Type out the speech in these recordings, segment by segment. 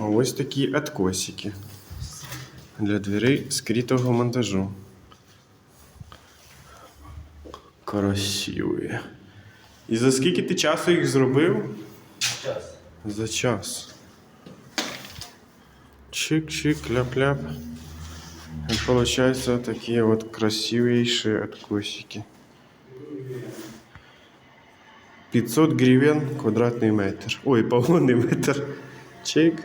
Ось такі откосики для дверей скритого монтажу. Красиві. І за скільки ти часу їх зробив? Час. За час. Чик-чик, ляп-ляп. И получаются такие вот красивейшие откосики. 500 гривен квадратный метр. Ой, погонный метр. Чик.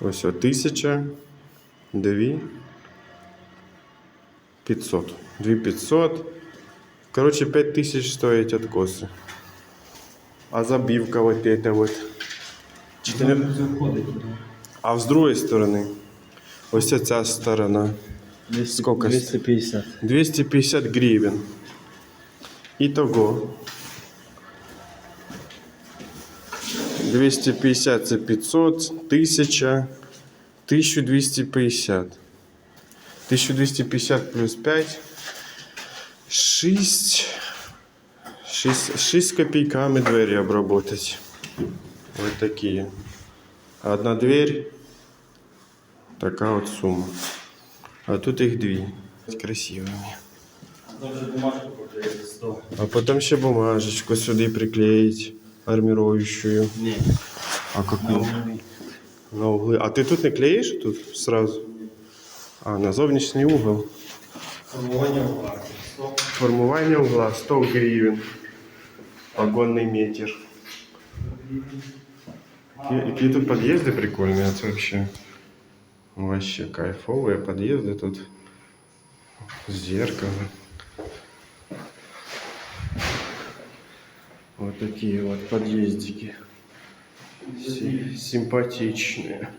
Ось о, тисяча. Дві. 500. Дві 500. Короче, 5000 стоять откосы. А забивка вот эта вот. Чотири- Заходить. А з другої сторони. Ось ця сторона. Сколько? 250. 250 гривен. Итого. 250 це 500, 1000, 1250. 1250 плюс 5. 6. 6, 6 копейками двери обработать. Вот такие. Одна дверь. Такая вот сумма. А тут их две. Красивыми. Поклеїти 100. А потом еще бумажечку сюда приклеить, армирующую. Ні. А какую? На углы. А ты тут не клеишь тут сразу? А, на зовнішній угол. Формування угла. 100. Формування угла 100 гривен. Погонный метр. Какие, какие тут подъезды прикольные, это вообще. Вообще кайфовые подъезды тут. Зеркало. Вот такие вот подъездики. Си- Симпатичные.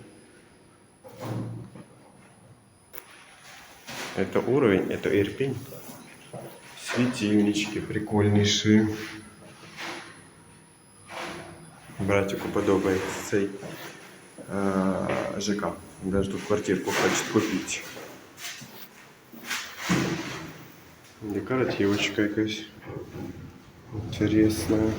Это уровень, это Ирпень. Светильнички прикольнейшие. Братику подобається цей е, ЖК. Даже тут квартирку хочет купить. Декоративочка якась. Интересная.